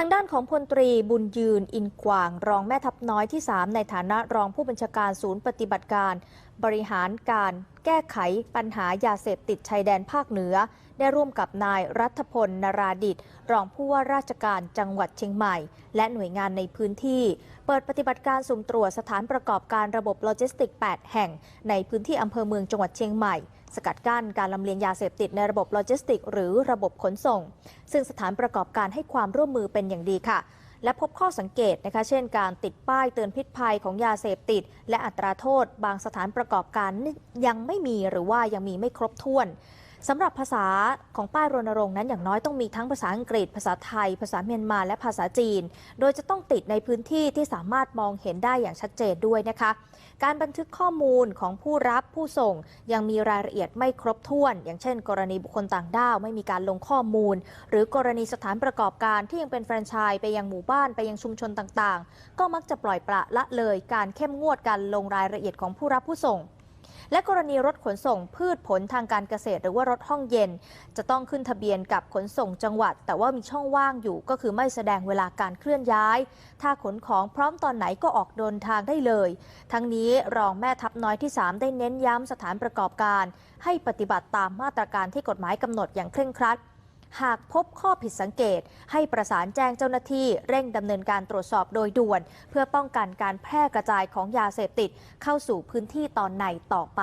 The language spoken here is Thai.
างด้านของพลตรีบุญยืนอินกวาง รองแม่ทัพน้อยที่ 3 ในฐานะรองผู้บัญชาการศูนย์ปฏิบัติการ บริหารการแก้ไขปัญหายาเสพติดชายแดนภาคเหนือ ได้ร่วมกับนายรัฐพลนราดิตรองผู้ว่าราชการจังหวัดเชียงใหม่ และหน่วยงานในพื้นที่ เปิดปฏิบัติการสุ่มตรวจสถานประกอบการระบบโลจิสติก 8 แห่ง ในพื้นที่อำเภอเมืองจังหวัดเชียงใหม่ สกัดกั้นการลำเลียงยาเสพติดในระบบโลจิสติก หรือระบบขนส่ง ซึ่งสถานประกอบการให้ความร่วมมือเป็นอย่างดีค่ะ และพบข้อสังเกตนะคะเช่น การติดป้ายเตือนพิษภัยของยาเสพติด และอัตราโทษ บางสถานประกอบการยังไม่มีหรือว่ายังมีไม่ครบถ้วน สำหรับภาษาของป้ายรณรงค์นั้นอย่างน้อยต้องมีทั้งภาษาอังกฤษ ภาษาไทย ภาษาเมียนมา และภาษาจีน โดยจะต้องติดในพื้นที่ที่สามารถมองเห็นได้อย่างชัดเจนด้วยนะคะ การบันทึกข้อมูลของผู้รับผู้ส่งยังมีรายละเอียดไม่ครบถ้วน อย่างเช่น กรณีบุคคลต่างด้าวไม่มีการลงข้อมูล หรือกรณีสถานประกอบการที่ยังเป็นแฟรนไชส์ไปยังหมู่บ้านไปยังชุมชนต่างๆ ก็มักจะปล่อยปละละเลยการเข้มงวดการลงรายละเอียดของผู้รับผู้ส่ง และกรณีรถขนส่งพืชผลทางการเกษตร หรือว่ารถห้องเย็น จะต้องขึ้นทะเบียนกับขนส่งจังหวัด แต่ว่ามีช่องว่างอยู่ก็คือไม่แสดงเวลาการเคลื่อนย้าย ถ้าขนของพร้อมตอนไหนก็ออกเดินทางได้เลย ทั้งนี้รองแม่ทัพน้อยที่ 3 ได้เน้นย้ำสถานประกอบการ ให้ปฏิบัติตามมาตรการที่กฎหมายกำหนดอย่างเคร่งครัด หากพบข้อผิดสังเกต ให้ประสานแจ้งเจ้าหน้าที่เร่งดำเนินการตรวจสอบโดยด่วน เพื่อป้องกันการแพร่กระจายของยาเสพติด เข้าสู่พื้นที่ตอนในต่อไป